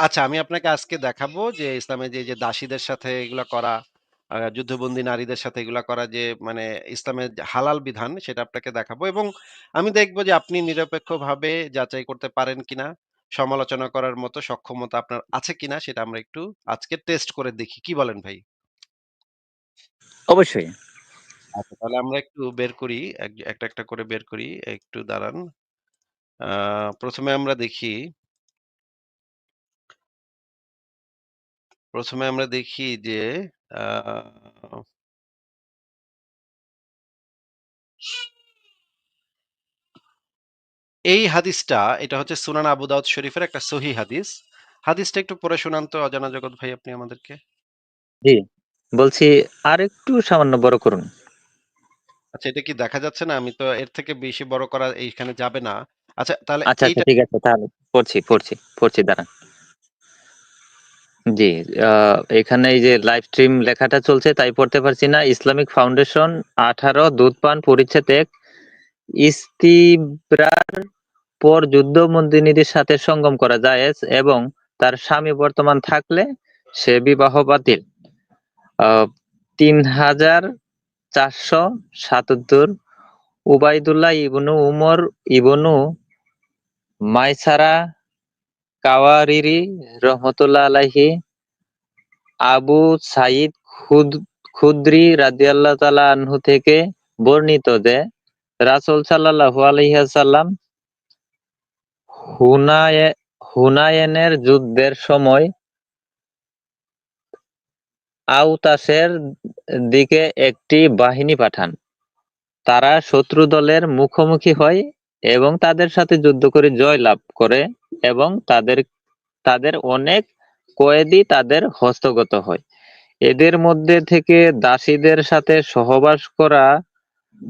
আচ্ছা আমি আপনাকে আজকে দেখাবো যে ইসলামে যে, যে দাসীদের সাথে এগুলা করা, যুদ্ধবন্দী নারীদের সাথে এগুলা করা যে মানে ইসলামের হালাল বিধান সেটা আপনাকে দেখাবো এবং আমি দেখব যে আপনি নিরপেক্ষভাবে যাচাই করতে পারেন কিনা, সমালোচনা করার মতো সক্ষমতা আপনার আছে কিনা সেটা আমরা একটু আজকে টেস্ট করে দেখি। কি বলেন ভাই? অবশ্যই। আচ্ছা তাহলে আমরা একটু বের করি। এক একটা, একটা করে বের করি। একটু দাঁড়ান। আ ১ম এ আমরা দেখি ১ম এ আমরা দেখি যে এই হাদিসটা এটা হচ্ছে সুনান আবু দাউদ শরীফের একটা সহিহ হাদিস। হাদিসটা একটু পড়ে শোনান তো অজানা জগৎ ভাই আপনি আমাদেরকে। জি। বলছি আর একটু সামান্য বড় করুন। আচ্ছা এটা কি দেখা যাচ্ছে না? আমি তো এর থেকে বেশি বড় করা এইখানে যাবে না। আচ্ছা তাহলে আচ্ছা, আচ্ছা এইটা ঠিক আছে তাহলে পড়ছি, পড়ছি, পড়ছি দাঁড়ান। জি, এখানে এই যে লাইভ স্ট্রিম লেখাটা চলছে তাই পড়তে পারছি না। ইসলামিক ফাউন্ডেশন ১৮ দুধপান পরিচ্ছেদ এক ইস্তিবরার পর যুদ্ধবন্দিনীদের সাথে সঙ্গম করা যায় এবং তার স্বামী বর্তমান থাকলে সে বিবাহ বাতিল। তিন হাজার চারশো ৩৪৭৭ উবাইদুল্লাহ ইবনু উমর ইবনু মায়সারা কাওয়ারিরি রহমতুল্লাহ আলাইহি, আবু সাঈদ খুদ খুদরি রাদিয়াল্লাহু তাআলা আনহু থেকে বর্ণিত যে, রাসূল সাল্লাল্লাহু আলাইহি ওয়াসাল্লাম হুনায়ে হুনায়নের যুদ্ধের সময় আউতাসের দিকে একটি বাহিনী পাঠান। তারা শত্রু দলের মুখোমুখি হয় এবং তাদের সাথে যুদ্ধ করে জয় লাভ করে এবং তাদের তাদের অনেক কয়েদি তাদের হস্তগত হয়। এদের মধ্যে থেকে দাসীদের সাথে সহবাস করা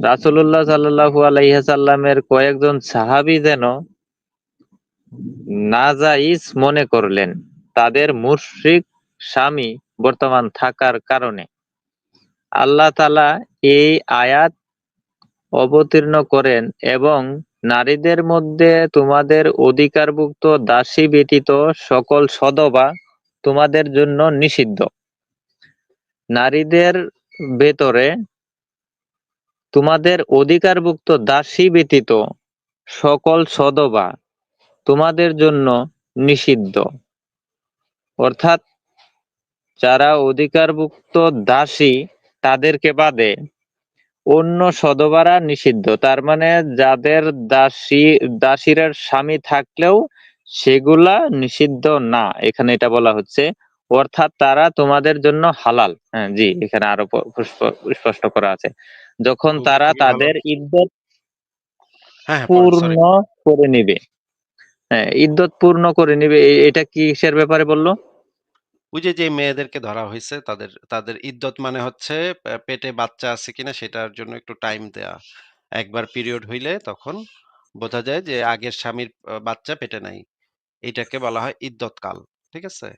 রাসুল্লাহ সাল্লাল্লাহু আলাইহি কয়েকজন সাহাবী যেন নাজাইজ মনে করলেন। তাদের মুশরিক স্বামী বর্তমান থাকার কারণে। আল্লাহ তাআলা এই আয়াত অবতীর্ণ করেন এবং নারীদের মধ্যে তোমাদের অধিকারভুক্ত দাসী ব্যতীত সকল সধবা তোমাদের জন্য নিষিদ্ধ। নারীদের ভেতরে তোমাদের অধিকারভুক্ত দাসী ব্যতীত সকল সদবা তোমাদের জন্য নিষিদ্ধ। অর্থাৎ যারা অধিকারভুক্ত দাসী তাদেরকে বাদে অন্য সধবারা নিষিদ্ধ। তার মানে যাদের দাসী দাসীর স্বামী থাকলেও সেগুলা নিষিদ্ধ না। এখানে এটা বলা হচ্ছে। অর্থাৎ তারা তোমাদের জন্য হালাল। হ্যাঁ, জি এখানে আরও স্পষ্ট করা আছে। যখন তারা তাদের ইদ্যত হ্যাঁ, হ্যাঁ। পূর্ণ করে নিবে। হ্যাঁ, ইদ্যত পূর্ণ করে নিবে। এটা কিসের ব্যাপারে বলল? ওই যে, যে মেয়েদেরকে ধরা হইছে তাদের, তাদের ইদ্যত মানে হচ্ছে পে পেটে বাচ্চা আছে কিনা সেটার জন্য একটু টাইম দেয়া। একবার পিরিয়ড হইলে তখন বোঝা যায় যে আগের স্বামীর আ বাচ্চা পেটে নাই। এটাকে বলা হয় ইদ্যতকাল। ঠিক আছে?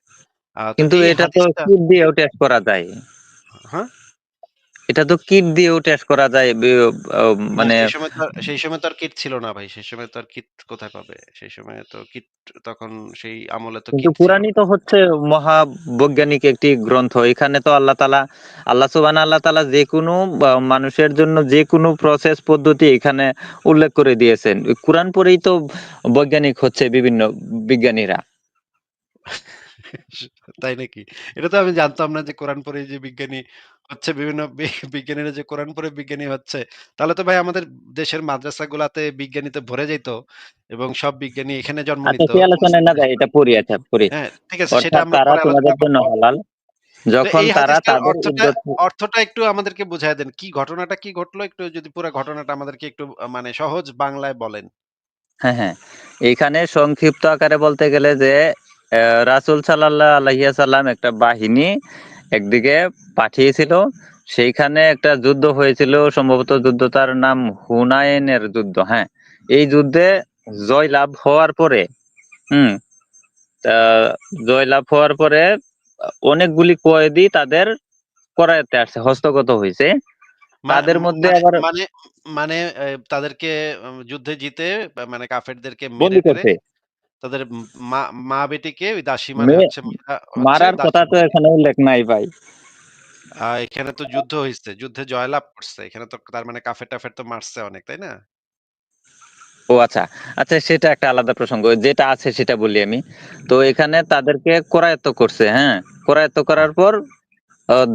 আ তো কিন্তু এই এটা তো হাদিসটা কিট দিয়েও টেস্ট করা যায়। হ্যাঁ? এটা তো কিট দিয়েও টেস্ট করা যায়। মানে সেই সময় তো আর সেই সময় তো আর কিট ছিল না ভাই। সেই সময় তো আর কিট কোথায় পাবে? সেই সময় তো কিট তখন সেই আমলে তো কিন্তু কুরআনই তো হচ্ছে মহাবৈজ্ঞানিক একটি গ্রন্থ। এখানে তো আল্লাহ তাআলা আল্লাহ সুবহানাহু আল্লাহ তাআলা যেকোনো বা মানুষের জন্য যেকোনো প্রসেস পদ্ধতি এখানে উল্লেখ করে দিয়েছেন। কুরআন পড়েই তো বৈজ্ঞানিক হচ্ছে বিভিন্ন বিজ্ঞানীরা। তাই নাকি? এটা তো আমি জানতাম না যে কোরআন পড়ে যে বিজ্ঞানী হচ্ছে বিভিন্ন বি বিজ্ঞানীরা যে কোরআন পড়ে বিজ্ঞানী হচ্ছে। তাহলে তো ভাই আমাদের দেশের মাদ্রাসাগুলাতে বিজ্ঞানীতে ভরে যাইত এবং সব বিজ্ঞানী এখানে জন্ম আচ্ছা নিত। সে আলোচনায় না যাই এটা পড়ি আচ্ছা পড়ি। হ্যাঁ, ঠিক আছে সেটা অর্থাৎ আমরা তারা পরে তোমাদের আলোচনা জন্য করব। হালাল। তো যখন এই তারা হাদিসটার তাদের অর্থটা একটু আমাদেরকে বুঝায় দেন। কি ঘটনাটা কি ঘটলো একটু যদি পুরা ঘটনাটা আমাদেরকে একটু আ মানে সহজ বাংলায় বলেন। হ্যাঁ, হ্যাঁ। এইখানে সংক্ষিপ্ত আকারে বলতে গেলে যে রাসূল সাল্লাল্লাহু আলাইহি ওয়াসাল্লাম একটা বাহিনী একদিকে পাঠিয়েছিল। সেইখানে একটা যুদ্ধ হয়েছিল সম্ভবত যুদ্ধ তার নাম হুনাইনের যুদ্ধ। হ্যাঁ, এই যুদ্ধে জয়লাভ হওয়ার পরে হুম, জয়লাভ হওয়ার পরে অনেকগুলি কয়েদি তাদের করায়ত্তে আসছে, হস্তগত হয়েছে তাদের মধ্যে মানে আবার মানে মানে তাদেরকে যুদ্ধে জিতে মানে কাফেরদেরকে বন্দী করছে। তাদের মা মা বেটিকে ওই দাসী মানে হচ্ছে মারার কথা তো এখানে উল্লেখ নাই ভাই। এখানে তো যুদ্ধ হইছে। যুদ্ধে জয়লাভ করছে। এখানে তো তার মানে কাফের-টাফের তো মারছে অনেক, তাই না? ও আচ্ছা। আচ্ছা সেটা একটা আলাদা প্রসঙ্গ। যেটা আছে সেটা বলি আমি। তো এখানে তাদেরকে করায়ত্ত করছে, হ্যাঁ? করায়ত্ত করার পর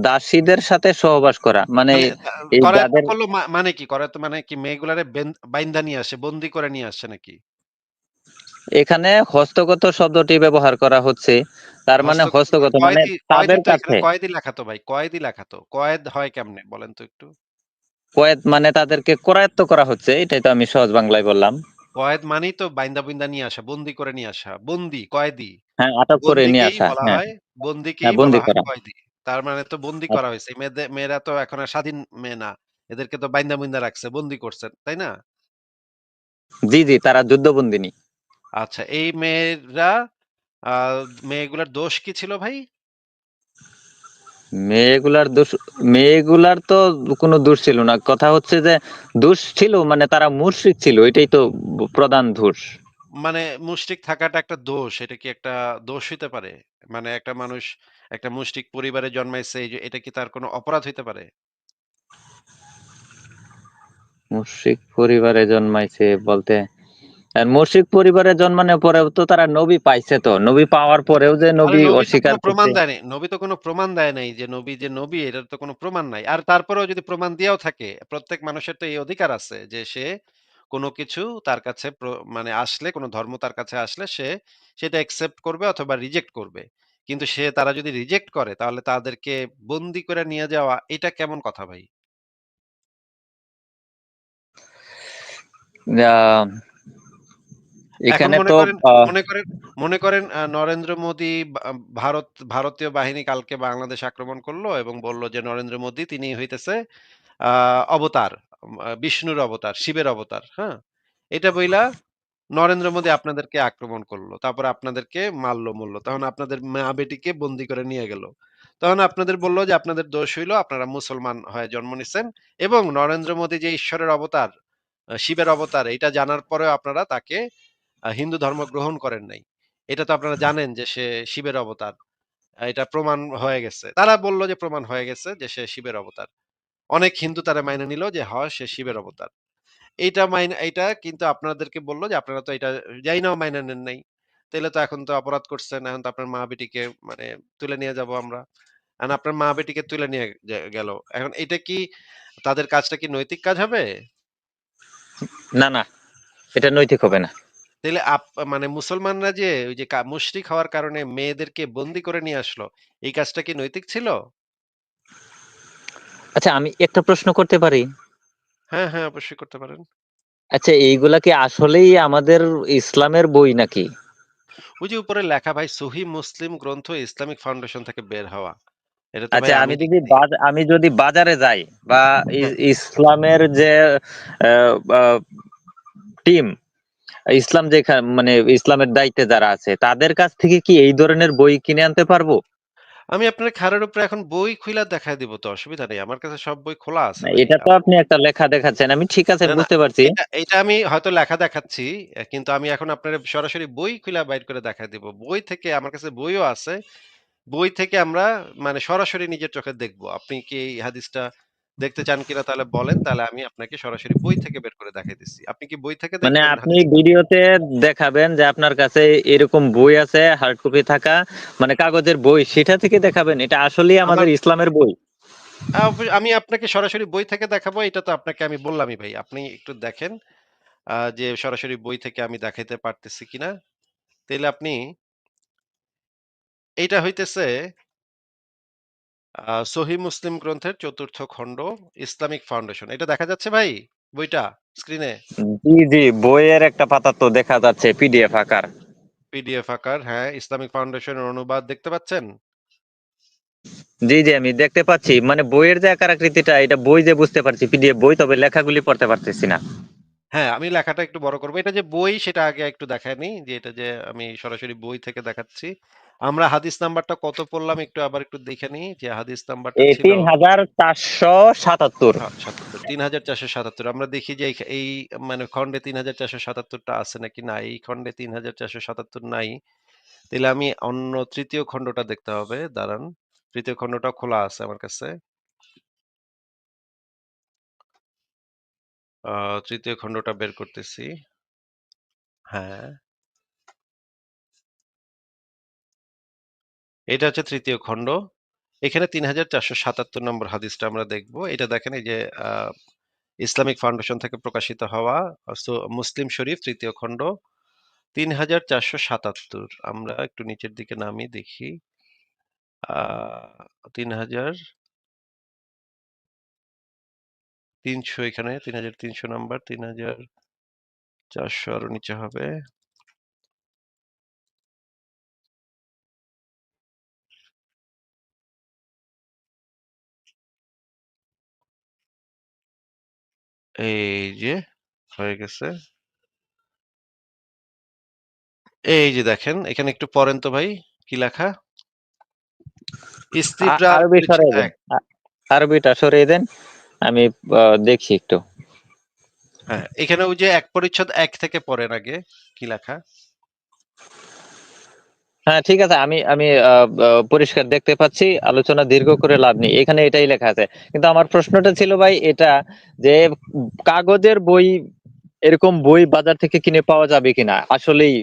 দাসীদের সাথে সহবাস করা। মানে মানে মানে কি? করায়ত্ত মানে কি মেয়েগুলারে বেন বাইন্ধা নিয়ে আসে, বন্দি করে নিয়ে আসছে নাকি? এখানে হস্তগত শব্দটি ব্যবহার করা হচ্ছে। তার মানে হস্তগত মানে তাদের কাছে কয়েদি লেখা তো ভাই। কয়েদি লেখা তো। কয়েদ হয় কেমনে বলেন তো একটু? কয়েদ মানে তাদেরকে করায়ত্ত করা হচ্ছে। এটাই তো আমি সহজ বাংলায় বললাম। কয়েদ মানেই তো বুইন্দা নিয়ে আসা, বন্দি করে নিয়ে আসা। বন্দি কয়েদি। হ্যাঁ, আটক করে নিয়ে আসা। হ্যাঁ, হয় হ্যাঁ বন্দী করা। কয়েদি। তার মানে তো বন্দী আচ্ছা। করা হয়েছে মেয়েদে মেয়েরা তো এখন আর স্বাধীন মেয়ে না। এদেরকে তো বাইন্ধা-বুইন্দা রাখছে, বন্দি করছে, তাই না? জি, জি তারা যুদ্ধবন্দিনী। আচ্ছা এই মেয়েরা মেয়েগুলার দোষ কি ছিল ভাই? মেয়েগুলার দোষ মেয়েগুলার তো কোনো দোষ ছিল না। কথা হচ্ছে যে দোষ ছিল মানে তারা মুশরিক ছিল। এটাই তো প্রধান দোষ। মানে মুশরিক থাকাটা একটা দোষ। এটা কি একটা দোষ হইতে পারে? মানে একটা মানুষ একটা মুশরিক পরিবারে জন্মাইছে এই যে এটা কি তার কোনো অপরাধ হইতে পারে? মুশরিক পরিবারে জন্মাইছে বলতে মুশরিক পরিবারে জন্মানোর পরেও তো তারা নবী পাইছে তো। নবী পাওয়ার পরেও যে নবী অস্বীকার প্রমাণ দেয় নাই। নবী তো কোনো প্রমাণ দেয় নাই যে নবী যে নবী এটার তো কোনো প্রমাণ নাই। আর তারপরেও যদি প্রমাণ দিয়াও থাকে, প্রত্যেক মানুষের তো এই অধিকার আছে যে সে কোনো কিছু তার কাছে মানে আসলে কোনো ধর্ম তার কাছে আসলে সে সেটা অ্যাকসেপ্ট করবে অথবা রিজেক্ট করবে। কিন্তু সে তারা যদি রিজেক্ট করে তাহলে তাদেরকে বন্দী করে নিয়ে যাওয়া এটা কেমন কথা ভাই? এখন মনে তো করেন মনে করেন মনে করেন নরেন্দ্র মোদী ভারত ভারতীয় বাহিনী কালকে বাংলাদেশ আক্রমণ করল এবং বলল যে নরেন্দ্র মোদী তিনি হইতেছে অবতার, বিষ্ণুর অবতার, শিবের অবতার, হ্যাঁ? এটা বইলা নরেন্দ্র মোদী আপনাদেরকে আক্রমণ করল। তারপরে আপনাদেরকে মারলো-মুরলো। তখন আপনাদের মা-বেটিকে বন্দি করে নিয়ে গেল। তখন আপনাদের বলল যে আপনাদের দোষ হইল আপনারা মুসলমান হয়ে জন্ম নিচ্ছেন এবং নরেন্দ্র মোদী যে ঈশ্বরের অবতার, শিবের অবতার এটা জানার পরেও আপনারা তাকে হিন্দু ধর্ম গ্রহণ করেন নাই। এটা তো আপনারা জানেন যে সে শিবের অবতার। এটা প্রমাণ হয়ে গেছে। তারা বলল যে প্রমাণ হয়ে গেছে যে সে শিবের অবতার। অনেক হিন্দু তারা মাইনে নিল যে হ সে শিবের অবতার। এইটা মাইনা এইটা কিন্তু আপনাদেরকে বলল যে আপনারা তো এটা যাই না মাইনা নেন নাই। তাইলে তো এখন তো অপরাধ করছেন। এখন তো আপনার মা-বেটিকে মানে তুলে নিয়ে যাব আমরা। এখন আপনার মা-বেটিকে তুলে নিয়ে গেল। এখন এটা কি তাদের কাজটা কি নৈতিক কাজ হবে? না, না। এটা নৈতিক হবে না। তাইলে আপ মানে মুসলমানরা যে ওই যে কা মুশরিক হওয়ার কারণে মেয়েদেরকে বন্দি করে নিয়ে আসলো। এই কাজটা কি নৈতিক ছিল? আচ্ছা আমি একটা প্রশ্ন করতে পারি? হ্যাঁ, হ্যাঁ অবশ্যই করতে পারেন। আচ্ছা এইগুলা কি আসলেই আমাদের ইসলামের বই নাকি? ওই যে উপরে লেখা ভাই সহিহ মুসলিম গ্রন্থ ইসলামিক ফাউন্ডেশন থেকে বের হওয়া। এটা তো ভাই আচ্ছা আমি আমি যদি। বাজ আমি যদি বাজারে যাই বা ই। ইসলামের যে টিম ইসলাম যে মানে ইসলামের দায়িত্বে যারা আছে তাদের কাছ থেকে কি এই ধরনের বই কিনে আনতে পারব? আমি আপনার ঘাড়ের উপরে এখন বই খুইলা দেখায় দিব তো অসুবিধা নেই। আমার কাছে সব বই খোলা আছে এটা তো আপনি একটা লেখা দেখাচ্ছেন। আমি ঠিক আছে বুঝতে পারছি। এটা আমি হয়তো লেখা দেখাচ্ছি। কিন্তু আমি এখন আপনার সরাসরি বই খুইলা বাইর করে দেখায় দিব। বই থেকে আমার কাছে বইও আছে। বই থেকে আমরা মানে সরাসরি নিজের চোখে দেখব। আপনি কি এই হাদিসটা দেখতে চান কিনা তাহলে বলেন। তাহলে আমি আপনাকে সরাসরি বই থেকে বের করে দেখাইতেছি। আপনি কি বই থেকে মানে আপনি ভিডিওতে দেখাবেন যে আপনার কাছে এরকম বই আছে হার্ড কপি থাকা মানে কাগজের বই সেটা থেকে দেখাবেন। এটা আসলেই আমাদের ইসলামের বই। আমি আপনাকে সরাসরি বই থেকে দেখাবো এটা তো আপনাকে আমি বললামই ভাই। আপনি একটু দেখেন যে সরাসরি বই থেকে আমি দেখাইতে পারতেছি কিনা। তাইলে আপনি এটা হইতেছে আ সহিহ মুসলিম গ্রন্থের চতুর্থ খণ্ড ইসলামিক ফাউন্ডেশন। এটা দেখা যাচ্ছে ভাই বইটা স্ক্রিনে? জি, জি বইয়ের একটা পাতা তো দেখা যাচ্ছে পিডিএফ আকার। পিডিএফ আকার হ্যাঁ, ইসলামিক ফাউন্ডেশনের অনুবাদ দেখতে পাচ্ছেন? জি, জি আমি দেখতে পাচ্ছি। মানে বইয়ের যে আকার আকৃতিটা এটা বই যে বুঝতে পারছি পিডিএফ বই তবে লেখাগুলি পড়তে পারতেছি না। হ্যাঁ, আমি লেখাটা একটু বড় করব। এটা যে বই সেটা আগে একটু দেখায় নিই যে এটা যে আমি সরাসরি বই থেকে দেখাচ্ছি। আমরা হাদিস নাম্বারটা কত পড়লাম একটু আবার একটু দেখে নিই যে হাদিস নাম্বারটা ছিল তিন হাজার চারশো সাতাত্তর হ্যাঁ, ৭৭ ৩৪৭৭ আমরা দেখি যে এই মানে খন্ডে ৩৪৭৭ টা আছে নাকি না। এই খন্ডে ৩৪৭৭ নাই। তাহলে আমি অন্য তৃতীয় খণ্ডটা দেখতে হবে। দাঁড়ান। তৃতীয় খণ্ডটা খোলা আছে আমার কাছে। ৩য় খণ্ডটা বের করতেছি। হ্যাঁ। এটা হচ্ছে তৃতীয় খণ্ড। এখানে ৩৪৭৭ নম্বর হাদিসটা আমরা দেখব। এটা দেখেন এই যে ইসলামিক ফাউন্ডেশন থেকে প্রকাশিত হওয়া মুসলিম শরীফ ৩য় খণ্ড ৩৪৭৭ আমরা একটু নিচের দিকে নামি দেখি। তিন হাজার তিনশো এখানে ৩৩০০ নাম্বার ৩৪০০ আরও নিচে হবে। এই যে হয়ে গেছে। এই যে দেখেন এখানে একটু পড়েন তো ভাই কি লেখা? আরবি পরিচ্ছেদ দেন। আরবিটা সরিয়ে দেন। আমি দেখি একটু। হ্যাঁ, এখানে ওই যে এক পরিচ্ছদ এক থেকে পড়েন আগে কি লেখা? হ্যাঁ, ঠিক আছে। আমি আমি পরিষ্কার দেখতে পাচ্ছি। আলোচনা দীর্ঘ করে লাভ নেই। এখানে এটাই লেখা আছে। কিন্তু আমার প্রশ্নটা ছিল ভাই এটা যে কাগজের বই এরকম বই বাজার থেকে কিনে পাওয়া যাবে কিনা? আসলেই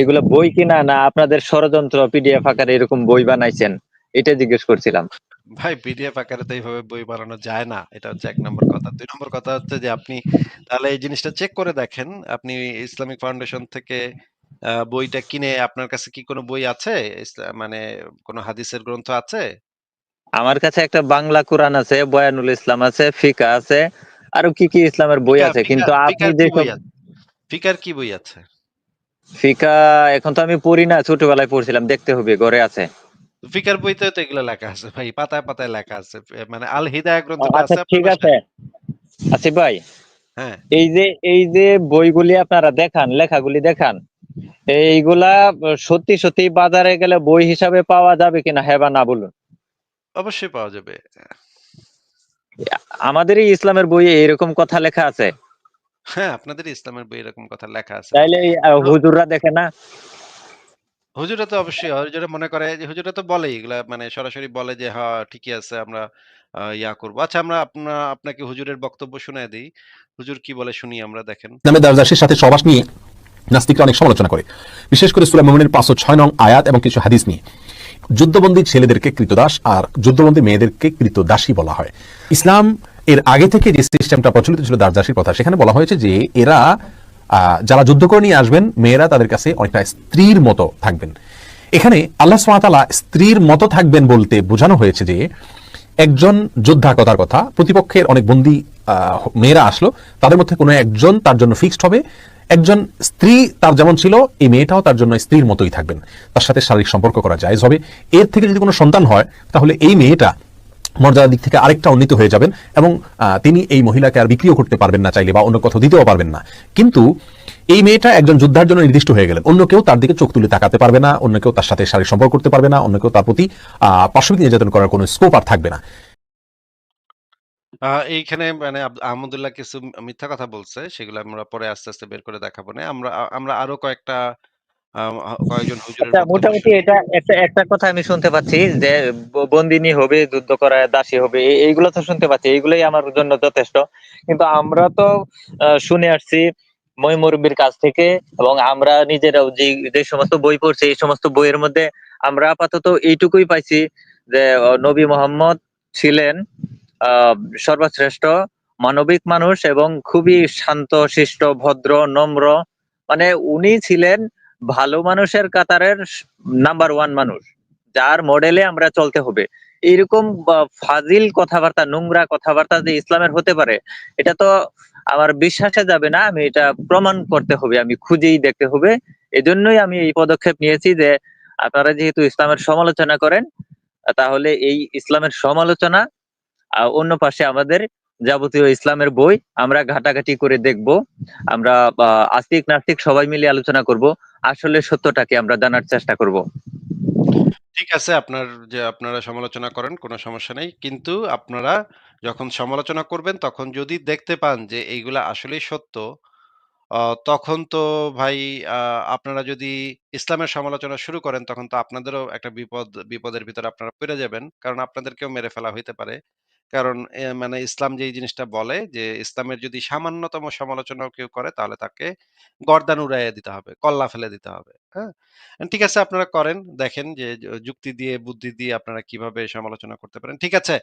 এগুলা বই কিনা না আপনাদের ষড়যন্ত্র পিডিএফ আকারে এরকম বই বানাইছেন? এটা জিজ্ঞেস করছিলাম। ভাই পিডিএফ আকারে তো এইভাবে বই বানানো যায় না। এটা হচ্ছে এক নম্বর কথা। ২ নম্বর কথা হচ্ছে যে আপনি তাহলে এই জিনিসটা চেক করে দেখেন। আপনি ইসলামিক ফাউন্ডেশন থেকে বইটা কিনে আপনার কাছে কি কোন বই আছে? মানে কোনো হাদিসের গ্রন্থ আছে? আমার কাছে একটা বাংলা কোরআন আছে, বয়ানুল ইসলাম আছে, ফিকা আছে। আরও কি, কি ইসলামের বই আছে। কিন্তু আপনি আছে? ফিকার কি বই আছে? ফিকহ এখন তো আমি পড়ি না। ছোটবেলায় পড়ছিলাম। দেখতে হবে ঘরে আছে। ফিকার বইতেও তো এগুলা লেখা আছে ভাই। পাতায়, পাতায় লেখা আছে। মানে আল হিদায়াহ ও গ্রন্থটা আচ্ছা আছে ঠিক আছে। আসিফ ভাই, হ্যাঁ। এই যে এই যে বইগুলি আপনারা দেখান, লেখাগুলি দেখান, এইগুলা সত্যি, সত্যি বাজারে গেলে বই হিসাবে পাওয়া যাবে কিনা হ্যাঁ বা না বলুন? অবশ্যই পাওয়া যাবে। আমাদের ইসলামের বইয়ে এরকম কথা লেখা আছে? হ্যাঁ, আপনাদের ইসলামের বই এরকম কথা লেখা আছে। তাইলে হুজুররা দেখে না? হুজুররা তো অবশ্যই হুজুরে মনে করে যে হুজুররা তো বলেই এগুলা মানে সরাসরি বলে যে হ্যাঁ, ঠিকই আছে আমরা ইয়া করব। আচ্ছা আমরা আপনা আপনাকে হুজুরের বক্তব্য শুনায়ে দেই। হুজুর কি বলে শুনি আমরা দেখেন। ইসলামের দারদাসের সাথে সহবাস নিয়ে নাস্তিকরা অনেক সমালোচনা করে। বিশেষ করে সূরা মুমিনের 506 নং আয়াত এবং কিছু হাদিস নিয়ে। যুদ্ধবন্দী ছেলেদেরকে কৃতদাস আর যুদ্ধবন্দী মেয়েদেরকে কৃতদাসী বলা হয়। ইসলাম এর আগে থেকে যে সিস্টেমটা প্রচলিত ছিল দারদাসীর কথা, সেখানে বলা হয়েছে যে এরা যারা যুদ্ধ করে নিয়ে আসবেন, মেয়েরা তাদের কাছে অনেকটা স্ত্রীর মতো থাকবেন। এখানে আল্লাহ সুবহানাহু স্ত্রীর মতো থাকবেন বলতে বোঝানো হয়েছে যে, একজন যোদ্ধা কথার কথা, প্রতিপক্ষের অনেক বন্দী মেয়েরা আসলো, তাদের মধ্যে কোনো একজন তার জন্য ফিক্সড হবে একজন স্ত্রী তার যেমন ছিল, এই মেয়েটাও তার জন্য স্ত্রীর মতোই থাকবেন। তার সাথে শারীরিক সম্পর্ক করা যায় হবে। এর থেকে যদি কোনো সন্তান হয়, তাহলে এই মেয়েটা মর্যাদার দিক থেকে আরেকটা উন্নীত হয়ে যাবেন এবং তিনি এই মহিলাকে আর বিক্রিও করতে পারবেন না চাইলে বা অন্য কথা দিতেও পারবেন না। কিন্তু এই মেয়েটা একজন যোদ্ধার জন্য নির্দিষ্ট হয়ে গেলেন। অন্য কেউ তার দিকে চোখ তুলে তাকাতে পারবে না, অন্য কেউ তার সাথে শারীরিক সম্পর্ক করতে পারবে না, অন্য কেউ তার প্রতি পার্শ্ববিক নির্যাতন করার কোনো স্কোপ আর থাকবে না। আ এইখানে মানে আব আহমদুল্লাহ কিছু মিথ্যা কথা বলছে। সেগুলো আমরা পরে আস্তে, আস্তে বের করে দেখাবো নে। আমরা আ আমরা আরও কয়েকটা আ কয়েকজন হুজুরের আচ্ছা বক্তব্য মোটামুটি। এটা একটা একটা কথা আমি শুনতে পাচ্ছি যে ব- বন্দিনী হবে যুদ্ধ করায় দাসী হবে এই- এইগুলো তো শুনতে পাচ্ছি এইগুলোই আমার জন্য যথেষ্ট কিন্তু আমরা তো শুনে আসছি মইমুরব্বীর কাছ থেকে এবং আমরা নিজেরাও যে যে সমস্ত বই পড়ছি এই সমস্ত বইয়ের মধ্যে আমরা আপাতত এইটুকুই পাইছি যে নবী মোহাম্মদ ছিলেন সর্বশ্রেষ্ঠ মানবিক মানুষ এবং খুবই শান্ত শিষ্ট ভদ্র নম্র। মানে উনি ছিলেন ভালো মানুষের কাতারের নাম্বার ওয়ান মানুষ। যার মডেলে আমরা চলতে হবে। এইরকম আহ, ফাজিল কথাবার্তা নোংরা কথাবার্তা যে ইসলামের হতে পারে এটা তো আমার বিশ্বাসে যাবে না। আমি এটা প্রমাণ করতে হবে আমি খুঁজেই দেখতে হবে। এজন্যই আমি এই পদক্ষেপ নিয়েছি যে আপনারা যেহেতু ইসলামের সমালোচনা করেন তাহলে এই ইসলামের সমালোচনা অন্য পাশে আমাদের যাবতীয় ইসলামের বই আমরা ঘাটাঘাটি করে দেখব আমরা আস্তিক নাস্তিক সবাই মিলে আলোচনা করব আসলে সত্যটাকে আমরা জানার চেষ্টা করব ঠিক আছে আপনার যে আপনারা সমালোচনা করেন কোনো সমস্যা নেই। কিন্তু আপনারা যখন সমালোচনা করবেন তখন যদি দেখতে পান যে এইগুলা আসলেই সত্য, তখন তো ভাই আপনারা যদি ইসলামের সমালোচনা শুরু করেন তখন তো আপনাদেরও একটা বিপদ বিপদের ভিতরে আপনারা পইড়া যাবেন। কারণ আপনাদেরকেও মেরে ফেলা হইতে পারে। কারণ মানে ইসলাম যেই জিনিসটা বলে যে, ইসলামের যদি সামান্যতম সমালোচনাও কেউ করে, তাহলে তাকে গর্দান উড়াইয়া দিতে হবে। কল্লা ফেলে দিতে হবে। হ্যাঁ? ঠিক আছে, আপনারা করেন। দেখেন যে, যুক্তি দিয়ে, বুদ্ধি দিয়ে আপনারা কীভাবে সমালোচনা করতে পারেন। ঠিক আছে।